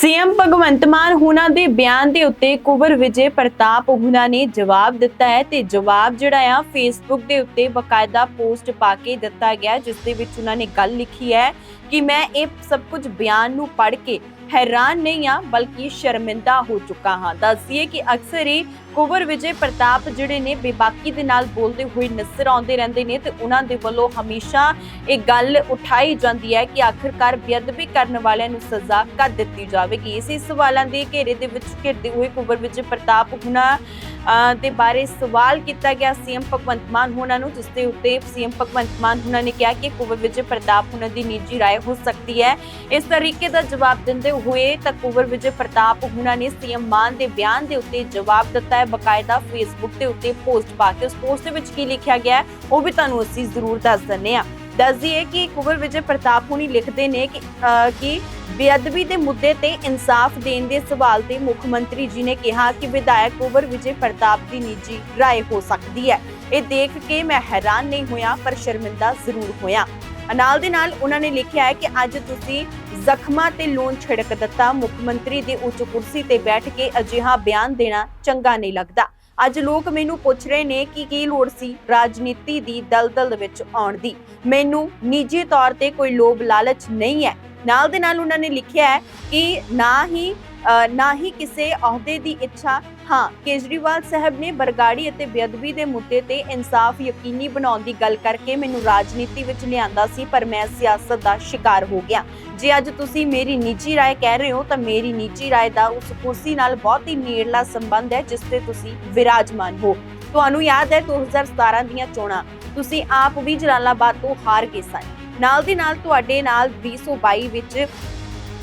CM Bhagwant Mann ਹੁਣਾਂ ਦੇ ਬਿਆਨ ਦੇ ਉੱਤੇ ਕੁਵਰ ਵਿਜੇ ਪ੍ਰਤਾਪ ਹੁਣਾਂ ਨੇ ਜਵਾਬ ਦਿੱਤਾ ਹੈ ਤੇ ਜਵਾਬ ਜਿਹੜਾ ਆ ਫੇਸਬੁੱਕ ਦੇ ਉੱਤੇ ਬਕਾਇਦਾ ਪੋਸਟ ਪਾ ਕੇ ਦਿੱਤਾ ਗਿਆ ਹੈ, ਜਿਸ ਦੇ ਵਿੱਚ ਉਹਨਾਂ ਨੇ ਗੱਲ ਲਿਖੀ ਹੈ ਕਿ ਮੈਂ ਇਹ ਸਭ ਕੁਝ ਬਿਆਨ ਨੂੰ ਪੜ੍ਹ ਕੇ ਹੈਰਾਨ ਨਹੀਂ ਆ ਬਲਕਿ ਸ਼ਰਮਿੰਦਾ ਹੋ ਚੁੱਕਾ ਹਾਂ। ਦੱਸੀਏ ਕਿ ਅਕਸਰ ਹੀ ਕੁਵਰ ਵਿਜੇ ਪ੍ਰਤਾਪ ਜਿਹੜੇ ਨੇ ਬੇਬਾਕੀ ਦੇ ਨਾਲ ਬੋਲਦੇ ਹੋਏ ਨਜ਼ਰ ਆਉਂਦੇ ਰਹਿੰਦੇ ਨੇ ਤੇ ਉਹਨਾਂ ਦੇ ਵੱਲੋਂ ਹਮੇਸ਼ਾ ਇਹ ਗੱਲ ਉਠਾਈ ਜਾਂਦੀ ਹੈ ਕਿ ਆਖਿਰਕਾਰ ਬੇਅਦਬੀ ਕਰਨ ਵਾਲਿਆਂ ਨੂੰ ਸਜ਼ਾ ਕਦ ਦਿੱਤੀ ਜਾਵੇਗੀ। ਇਸੇ ਸਵਾਲਾਂ ਦੇ ਘੇਰੇ ਦੇ ਵਿੱਚ ਘਿਰਦੇ ਹੋਏ ਕੁਵਰ ਵਿਜੇ ਪ੍ਰਤਾਪ ਹੁਣਾਂ ਦੇ ਬਾਰੇ ਸਵਾਲ ਕੀਤਾ ਗਿਆ। ਸੀਐਮ ਭਗਵੰਤ ਮਾਨ ਹੁਣਾਂ ਨੂੰ, ਜਿਸ ਦੇ ਉੱਤੇ ਸੀਐਮ ਭਗਵੰਤ ਮਾਨ ਹੁਣਾਂ ਨੇ ਕਿਹਾ ਕਿ ਕੁਵਰ ਵਿਜੇ ਪ੍ਰਤਾਪ ਹੁਣਾਂ ਦੀ ਨਿੱਜੀ ਰਾਏ ਹੋ ਸਕਦੀ ਹੈ। ਇਸ ਤਰੀਕੇ ਦਾ ਜਵਾਬ ਦਿੰਦੇ ਹੋਏ ਤਾਂ ਕੁਵਰ ਵਿਜੇ ਪ੍ਰਤਾਪ ਹੁਣਾਂ ਨੇ ਸੀਐਮ ਮਾਨ ਦੇ ਬਿਆਨ ਦੇ ਉੱਤੇ ਜਵਾਬ ਦਿੱਤਾ ਹੈ। ਬਕਾਇਦਾ ਫੇਸਬੁੱਕ ਦੇ ਉੱਤੇ ਪੋਸਟ ਪਾ ਕੇ ਉਸ ਪੋਸਟ ਦੇ ਵਿੱਚ ਕੀ ਲਿਖਿਆ ਗਿਆ ਉਹ ਵੀ ਤੁਹਾਨੂੰ ਅਸੀਂ ਜ਼ਰੂਰ ਦੱਸ ਦਿੰਨੇ ਆ ਦੱਸ ਦਈਏ ਕਿ ਕੁਵਰ ਵਿਜੇ ਪ੍ਰਤਾਪ ਹੁਣੀ ਲਿਖਦੇ ਨੇ ਕਿ ਕਿ ਬੇਅਦਬੀ ਦੇ ਮੁੱਦੇ ਤੇ ਇਨਸਾਫ ਦੇਣ ਦੇ ਸਵਾਲ ਤੇ ਮੁੱਖ ਮੰਤਰੀ ਜੀ ਨੇ ਕਿਹਾ ਕਿ ਵਿਧਾਇਕ ਕੁਵਰ ਵਿਜੇ ਪ੍ਰਤਾਪ ਦੀ ਨਿੱਜੀ ਰਾਏ ਹੋ ਸਕਦੀ ਹੈ। ਇਹ ਦੇਖ ਕੇ ਮੈਂ ਹੈਰਾਨ ਨਹੀਂ ਹੋਇਆ, ਪਰ ਸ਼ਰਮਿੰਦਾ ਜ਼ਰੂਰ ਹੋਇਆ। ਨਾਲ ਦੇ ਨਾਲ ਉਹਨਾਂ ਨੇ ਲਿਖਿਆ ਹੈ ਕਿ ਅੱਜ ਤੁਸੀਂ ਜ਼ਖਮਾਂ ਤੇ ਲੂਣ ਛਿੜਕ ਦਿੱਤਾ। ਮੁੱਖ ਮੰਤਰੀ ਦੀ ਉੱਚ ਕੁਰਸੀ ਤੇ ਬੈਠ ਕੇ ਅਜਿਹਾ ਬਿਆਨ ਦੇਣਾ ਚੰਗਾ ਨਹੀਂ ਲੱਗਦਾ। ਅੱਜ ਲੋਕ ਮੈਨੂੰ ਪੁੱਛ ਰਹੇ ਨੇ ਕਿ ਕੀ ਲੋੜ ਸੀ ਰਾਜਨੀਤੀ ਦੀ ਦਲਦਲ ਵਿੱਚ ਆਉਣ ਦੀ। ਮੈਨੂੰ ਨਿੱਜੀ ਤੌਰ ਤੇ ਕੋਈ ਲੋਭ ਲਾਲਚ ਨਹੀਂ ਹੈ। ਨਾਲ ਦੇ ਨਾਲ ਉਹਨਾਂ ਨੇ ਲਿਖਿਆ ਹੈ ਕਿ ਨਾ ਹੀ ਨਾ ਹੀ ਕਿਸੇ ਅਹੁਦੇ ਦੀ ਇੱਛਾ। ਹਾਂ, ਕੇਜਰੀਵਾਲ ਸਾਹਿਬ ਨੇ ਬਰਗਾੜੀ ਅਤੇ ਬੇਅਦਬੀ ਦੇ ਮੁੱਦੇ ਤੇ ਇਨਸਾਫ ਯਕੀਨੀ ਬਣਾਉਣ ਦੀ ਗੱਲ ਕਰਕੇ ਮੈਨੂੰ ਰਾਜਨੀਤੀ ਵਿੱਚ ਲਿਆਂਦਾ ਸੀ, ਪਰ ਮੈਂ ਸਿਆਸਤ ਦਾ ਸ਼ਿਕਾਰ ਹੋ ਗਿਆ। ਜੇ ਅੱਜ ਤੁਸੀਂ ਮੇਰੀ ਨਿੱਜੀ ਰਾਏ ਕਹਿ ਰਹੇ ਹੋ, ਤਾਂ ਮੇਰੀ ਨਿੱਜੀ ਰਾਏ ਦਾ ਉਸ ਕੁਰਸੀ ਨਾਲ ਬਹੁਤ ਹੀ ਨੇੜਲਾ ਸੰਬੰਧ ਹੈ, ਜਿਸ ਤੇ ਤੁਸੀਂ ਵਿਰਾਜਮਾਨ ਹੋ। ਤੁਹਾਨੂੰ ਯਾਦ ਹੈ 2017 ਦੀਆਂ ਚੋਣਾਂ? ਤੁਸੀਂ ਆਪ ਵੀ ਜਲਾਲਾਬਾਦ ਤੋਂ ਹਾਰ ਗਏ ਸਨ। ਨਾਲ ਦੀ ਨਾਲ ਤੁਹਾਡੇ ਨਾਲ 2022 ਵਿੱਚ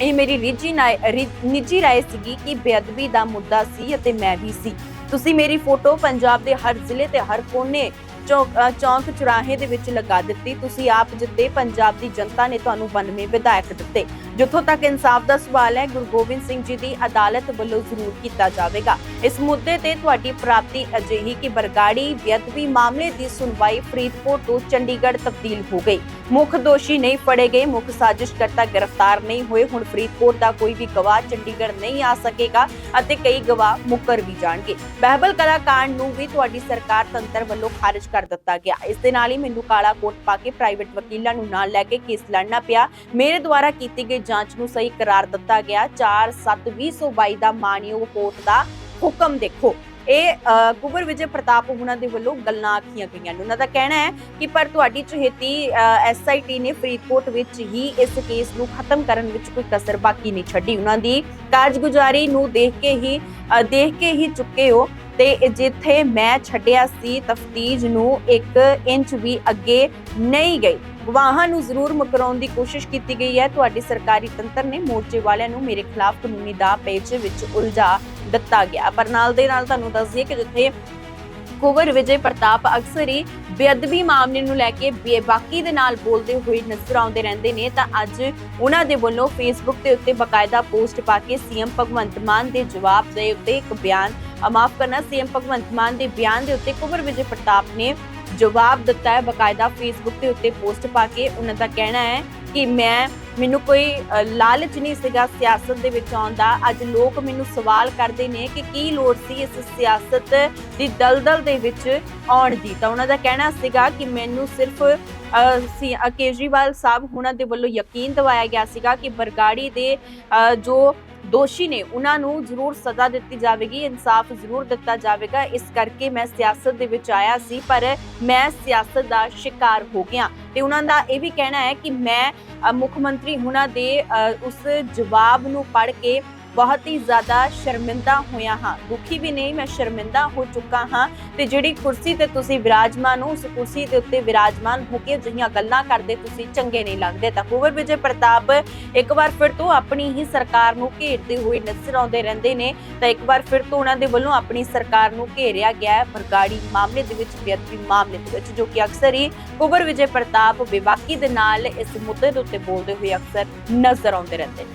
ਇਹ ਮੇਰੀ ਨਿੱਜੀ ਨਾਏ- ਨਿੱਜੀ ਰਾਏ ਸੀਗੀ ਕਿ ਬੇਅਦਬੀ ਦਾ ਮੁੱਦਾ ਸੀ ਅਤੇ ਮੈਂ ਵੀ ਸੀ। ਤੁਸੀਂ ਮੇਰੀ ਫੋਟੋ ਪੰਜਾਬ ਦੇ ਹਰ ਜ਼ਿਲ੍ਹੇ ਤੇ ਹਰ ਕੋਨੇ ਚੌਕ ਚੌਂਕ ਚੁਰਾਹੇ ਦੇ ਵਿੱਚ ਲਗਾ ਦਿੱਤੀ। ਤੁਸੀਂ ਆਪ ਜਿੱਤੇ, ਪੰਜਾਬ ਦੀ ਜਨਤਾ ਨੇ ਤੁਹਾਨੂੰ 92 ਵਿਧਾਇਕ ਦਿੱਤੇ। ਜਿੱਥੋਂ ਤੱਕ ਇਨਸਾਫ ਦਾ ਸਵਾਲ ਹੈ, ਗੁਰੂ ਗੋਬਿੰਦ ਸਿੰਘ ਜੀ ਦੀ ਅਦਾਲਤ ਵੱਲੋਂ ਜ਼ਰੂਰ ਕੀਤਾ ਜਾਵੇਗਾ। ਇਸ ਮੁੱਦੇ ਤੇ ਤੁਹਾਡੀ ਪ੍ਰਾਪਤੀ ਅਜਿਹੀ ਕਿ ਬਰਗਾੜੀ, ਬੇਅਦਬੀ ਮਾਮਲੇ ਦੀ ਸੁਣਵਾਈ ਫਰੀਦਕੋਟ ਤੋਂ ਚੰਡੀਗੜ੍ਹ ਤਬਦੀਲ ਹੋ ਗਈ। ਮੁੱਖ ਦੋਸ਼ੀ ਨਹੀਂ ਫੜੇ ਗਏ, ਮੁੱਖ ਸਾਜ਼ਿਸ਼ਕਰਤਾ ਗ੍ਰਿਫਤਾਰ ਨਹੀਂ ਹੋਏ। ਹੁਣ ਫਰੀਦਕੋਟ ਦਾ ਕੋਈ ਵੀ ਗਵਾਹ ਚੰਡੀਗੜ੍ਹ ਨਹੀਂ ਆ ਸਕੇਗਾ ਅਤੇ ਕਈ ਗਵਾਹ ਮੁੱਕਰ ਵੀ ਜਾਣਗੇ। ਬਹਿਬਲ ਕਲਾ ਕਾਂਡ ਨੂੰ ਵੀ ਤੁਹਾਡੀ ਸਰਕਾਰ ਤੰਤਰ ਵੱਲੋਂ ਖਾਰਜ ਕਰ ਦਿੱਤਾ ਗਿਆ। ਇਸ ਦੇ ਨਾਲ ਹੀ ਮੈਨੂੰ ਕਾਲਾ ਕੋਟ ਪਾ ਕੇ ਪ੍ਰਾਈਵੇਟ ਵਕੀਲਾਂ ਨੂੰ ਨਾਲ ਲੈ ਕੇ ਕੇਸ ਲੜਨਾ ਪਿਆ। ਮੇਰੇ ਦੁਆਰਾ ਕੀਤੀ ਗਈ ਜਾਂਚ ਨੂੰ ਸਹੀ ਕਰਾਰ ਦਿੱਤਾ ਗਿਆ। 4/7/2022 ਦਾ ਮਾਨਯੋਗ ਕੋਰਟ ਦਾ ਹੁਕਮ ਦੇਖੋ। ਇਹ ਅ, ਵਿਜੇ ਪ੍ਰਤਾਪ ਉਹਨਾਂ ਦੇ ਵੱਲੋਂ ਗੱਲਾਂ ਆਖੀਆਂ ਗਈਆਂ ਨੇ। ਉਹਨਾਂ ਦਾ ਕਹਿਣਾ ਹੈ ਕਿ ਪਰ ਤੁਹਾਡੀ ਚਹੇਤੀ ਐਸਆਈਟੀ ਨੇ ਫਰੀਦਕੋਟ ਵਿੱਚ ਹੀ ਇਸ ਕੇਸ ਨੂੰ ਖਤਮ ਕਰਨ ਵਿੱਚ ਕੋਈ ਕਸਰ ਬਾਕੀ ਨਹੀਂ ਛੱਡੀ। ਉਹਨਾਂ ਦੀ ਕਾਰਜਗੁਜ਼ਾਰੀ ਨੂੰ ਦੇਖ ਕੇ ਹੀ ਦੇਖ ਕੇ ਹੀ ਚੁੱਕੇ ਹੋ। ਤੇ ਜਿੱਥੇ ਮੈਂ ਛੱਡਿਆ ਸੀ ਤਫਤੀਜ ਨੂੰ 1 ਇੰਚ ਵੀ ਅੱਗੇ ਨਹੀਂ ਗਈ। ਗਵਾਹਾਂ ਨੂੰ ਜ਼ਰੂਰ ਮੁਕਰਾਉਣ ਦੀ ਕੋਸ਼ਿਸ਼ ਕੀਤੀ ਗਈ ਹੈ। ਤੁਹਾਡੀ ਸਰਕਾਰੀ ਤੰਤਰ ਨੇ ਮੋਰਚੇ ਵਾਲਿਆਂ ਨੂੰ ਮੇਰੇ ਖਿਲਾਫ ਕਾਨੂੰਨੀ ਦਾ ਪੇਚ ਵਿੱਚ ਉਲਝਾ ਦਿੱਤਾ ਗਿਆ। ਪਰ ਨਾਲ ਦੇ ਨਾਲ ਤੁਹਾਨੂੰ ਦੱਸ ਦਈਏ ਕਿ ਜਿੱਥੇ ਕੁਵਰ ਵਿਜੇ ਪ੍ਰਤਾਪ ਅਕਸਰ ਹੀ ਬੇਅਦਬੀ ਮਾਮਲੇ ਨੂੰ ਲੈ ਕੇ ਬੇਬਾਕੀ ਦੇ ਨਾਲ ਬੋਲਦੇ ਹੋਏ ਨਜ਼ਰ ਆਉਂਦੇ ਰਹਿੰਦੇ ਨੇ, ਤਾਂ ਅੱਜ ਉਹਨਾਂ ਦੇ ਵੱਲੋਂ ਫੇਸਬੁੱਕ ਦੇ ਉੱਤੇ ਬਕਾਇਦਾ ਪੋਸਟ ਪਾ ਕੇ ਸੀਐਮ ਭਗਵੰਤ ਮਾਨ ਦੇ ਜਵਾਬ ਦੇ ਉੱਤੇ ਇੱਕ ਬਿਆਨ ਮਾਫ ਕਰਨਾ ਸੀਐਮ ਭਗਵੰਤ ਮਾਨ ਦੇ ਬਿਆਨ ਦੇ ਉੱਤੇ ਕੁਵਰ ਵਿਜੇ ਪ੍ਰਤਾਪ ਨੇ ਜਵਾਬ ਦਿੱਤਾ ਹੈ। ਬਕਾਇਦਾ ਫੇਸਬੁੱਕ ਦੇ ਉੱਤੇ ਪੋਸਟ ਪਾ ਕੇ ਉਹਨਾਂ ਦਾ ਕਹਿਣਾ ਹੈ ਕਿ ਮੈਂ, ਮੈਨੂੰ ਕੋਈ ਲਾਲਚ ਨਹੀਂ ਸੀਗਾ ਸਿਆਸਤ ਦੇ ਵਿੱਚ ਆਉਣ ਦਾ। ਅੱਜ ਲੋਕ ਮੈਨੂੰ ਸਵਾਲ ਕਰਦੇ ਨੇ ਕਿ ਕੀ ਲੋੜ ਸੀ ਇਸ ਸਿਆਸਤ ਦੀ ਦਲਦਲ ਦੇ ਵਿੱਚ ਆਉਣ ਦੀ? ਤਾਂ ਉਹਨਾਂ ਦਾ ਕਹਿਣਾ ਸੀਗਾ ਕਿ ਮੈਨੂੰ ਸਿਰਫ ਕੇਜਰੀਵਾਲ ਸਾਹਿਬ ਉਹਨਾਂ ਦੇ ਵੱਲੋਂ ਯਕੀਨ ਦਿਵਾਇਆ ਗਿਆ ਸੀਗਾ ਕਿ ਬਰਗਾੜੀ ਦੇ ਜੋ ਦੋਸ਼ੀ ਨੇ ਉਹਨਾਂ ਨੂੰ ਜ਼ਰੂਰ ਸਜ਼ਾ ਦਿੱਤੀ ਜਾਵੇਗੀ, ਇਨਸਾਫ ਜ਼ਰੂਰ ਦਿੱਤਾ ਜਾਵੇਗਾ। ਇਸ ਕਰਕੇ ਮੈਂ ਸਿਆਸਤ ਦੇ ਵਿੱਚ ਆਇਆ ਸੀ, ਪਰ ਮੈਂ ਸਿਆਸਤ ਦਾ ਸ਼ਿਕਾਰ ਹੋ ਗਿਆ। ਤੇ ਉਹਨਾਂ ਦਾ ਇਹ ਵੀ ਕਹਿਣਾ ਹੈ ਕਿ ਮੈਂ ਮੁੱਖ ਮੰਤਰੀ ਹੁਣਾਂ ਦੇ ਉਸ ਜਵਾਬ ਨੂੰ ਪੜ੍ਹ ਕੇ ਬਹੁਤ ਹੀ ਜ਼ਿਆਦਾ ਸ਼ਰਮਿੰਦਾ ਹੋਇਆ ਹਾਂ। ਦੁਖੀ ਵੀ ਨਹੀਂ, ਮੈਂ ਸ਼ਰਮਿੰਦਾ ਹੋ ਚੁੱਕਾ ਹਾਂ। ਤੇ ਜਿਹੜੀ ਕੁਰਸੀ ਤੇ ਤੁਸੀਂ ਵਿਰਾਜਮਾਨ ਹੋ, ਉਸ ਕੁਰਸੀ ਦੇ ਉੱਤੇ ਵਿਰਾਜਮਾਨ ਹੋ ਕੇ ਅਜਿਹੀਆਂ ਗੱਲਾਂ ਕਰਦੇ ਤੁਸੀਂ ਚੰਗੇ ਨਹੀਂ ਲੱਗਦੇ। ਤਾਂ ਕੁਵਰ ਵਿਜੇ ਪ੍ਰਤਾਪ, ਇੱਕ ਵਾਰ ਫਿਰ ਤੋਂ ਆਪਣੀ ਹੀ ਸਰਕਾਰ ਨੂੰ ਘੇਰਦੇ ਹੋਏ ਨਜ਼ਰ ਆਉਂਦੇ ਰਹਿੰਦੇ ਨੇ। ਤਾਂ ਇੱਕ ਵਾਰ ਫਿਰ ਤੋਂ ਉਹਨਾਂ ਦੇ ਵੱਲੋਂ ਆਪਣੀ ਸਰਕਾਰ ਨੂੰ ਘੇਰਿਆ ਗਿਆ ਹੈ ਬਰਗਾੜੀ ਮਾਮਲੇ ਦੇ ਵਿੱਚ, ਬੇਅਦਬੀ ਮਾਮਲੇ ਦੇ ਵਿੱਚ, ਜੋ ਕਿ ਅਕਸਰ ਹੀ ਕੁਵਰ ਵਿਜੇ ਪ੍ਰਤਾਪ ਵਿਵਾਕੀ ਦੇ ਨਾਲ ਇਸ ਮੁੱਦੇ ਦੇ ਉੱਤੇ ਬੋਲਦੇ ਹੋਏ ਅਕਸਰ ਨਜ਼ਰ ਆਉਂਦੇ ਰਹਿੰਦੇ ਨੇ।